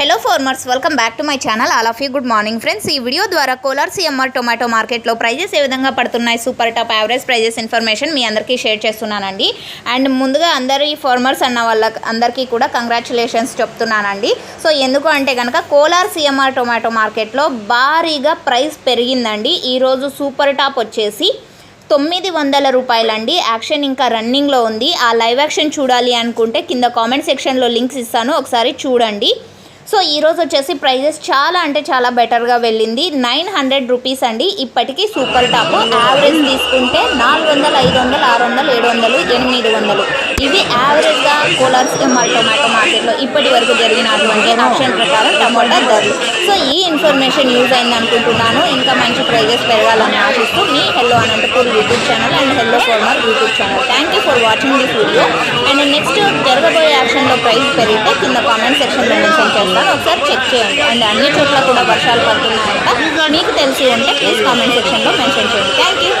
Hello farmers welcome back to my channel all of you good morning friends ఈ video ద్వారా Kolar CMR tomato మార్కెట్లో prices ఏ విధంగా పడుతున్నాయి? Super top average prices information మీ అందరికీ share చేస్తున్నానండి. అండ్ ముందుగా అందరు ఈ ఫార్మర్స్ అన్న వాళ్ళ అందరికీ కూడా కంగ్రాచులేషన్స్ చెప్తున్నానండి. సో ఎందుకు అంటే కనుక కోలార్ సిఎంఆర్ టొమాటో మార్కెట్లో భారీగా ప్రైస్ పెరిగిందండి. ఈరోజు సూపర్ టాప్ వచ్చేసి తొమ్మిది వందల రూపాయలండి. యాక్షన్ ఇంకా రన్నింగ్లో ఉంది. ఆ లైవ్ యాక్షన్ చూడాలి అనుకుంటే కింద కామెంట్ సెక్షన్లో లింక్స్ ఇస్తాను. ఒకసారి చూడండి. సో ఈరోజు వచ్చేసి ప్రైజెస్ చాలా అంటే చాలా బెటర్గా వెళ్ళింది. నైన్ హండ్రెడ్ రూపీస్ అండి. ఇప్పటికీ సూపర్ టాప్. యావరేజ్ తీసుకుంటే నాలుగు వందలు ఐదు వందలు ఆరు వందలు ఏడు వందలు ఎనిమిది వందలు. ఇవి యావరేజ్గా కూలర్స్ ఎంఆర్ టొమాటో మార్కెట్లో ఇప్పటి వరకు జరిగినటువంటి ఆప్షన్ ప్రకారం టమాటా ధరలు సో ఈ ఇన్ఫర్మేషన్ యూజ్ అయింది అనుకుంటున్నాను. ఇంకా మంచి ప్రైజెస్ పెరగాలని ఆశిస్తూ మీ hello Anantapur YouTube channel and hello farmer YouTube channel. Thank you for watching this video and next జరగబోయే యాక్షన్లో ప్రైస్ పెరిగితే కింద కామెంట్ సెక్షన్లో మెన్షన్ చేస్తాను. ఒకసారి చెక్ చేయండి. అండ్ అన్ని చోట్ల కూడా వర్షాలు పడుతున్నాయంట. మీకు తెలిసి ఉంటే ప్లీజ్ కామెంట్ సెక్షన్లో మెన్షన్ చేయండి. Thank you